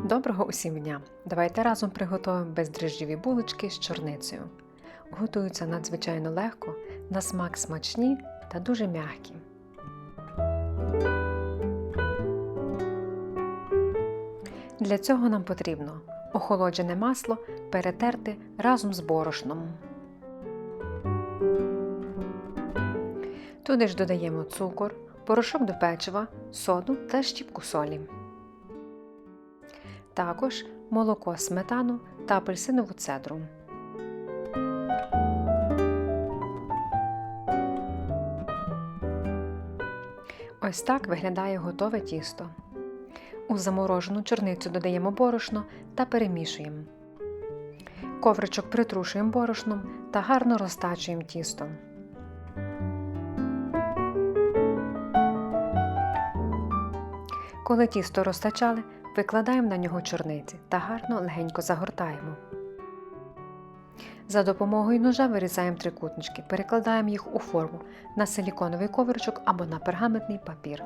Доброго усім дня! Давайте разом приготуємо бездріжджові булочки з чорницею. Готуються надзвичайно легко, на смак смачні та дуже м'які. Для цього нам потрібно охолоджене масло перетерти разом з борошном. Туди ж додаємо цукор, порошок до печива, соду та щіпку солі. Також молоко, сметану та апельсинову цедру. Ось так виглядає готове тісто. У заморожену чорницю додаємо борошно та перемішуємо. Ковричок притрушуємо борошном та гарно розтачуємо тісто. Коли тісто розтачали, викладаємо на нього чорниці та гарно легенько загортаємо. За допомогою ножа вирізаємо трикутнички, перекладаємо їх у форму на силіконовий ковричок або на пергаментний папір.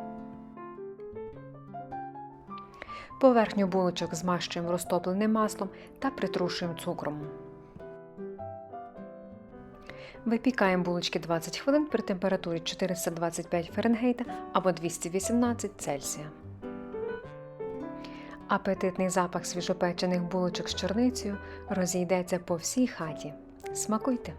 Поверхню булочок змащуємо розтопленим маслом та притрушуємо цукром. Випікаємо булочки 20 хвилин при температурі 425 Фаренгейта або 218 Цельсія. Апетитний запах свіжопечених булочок з чорницею розійдеться по всій хаті. Смакуйте!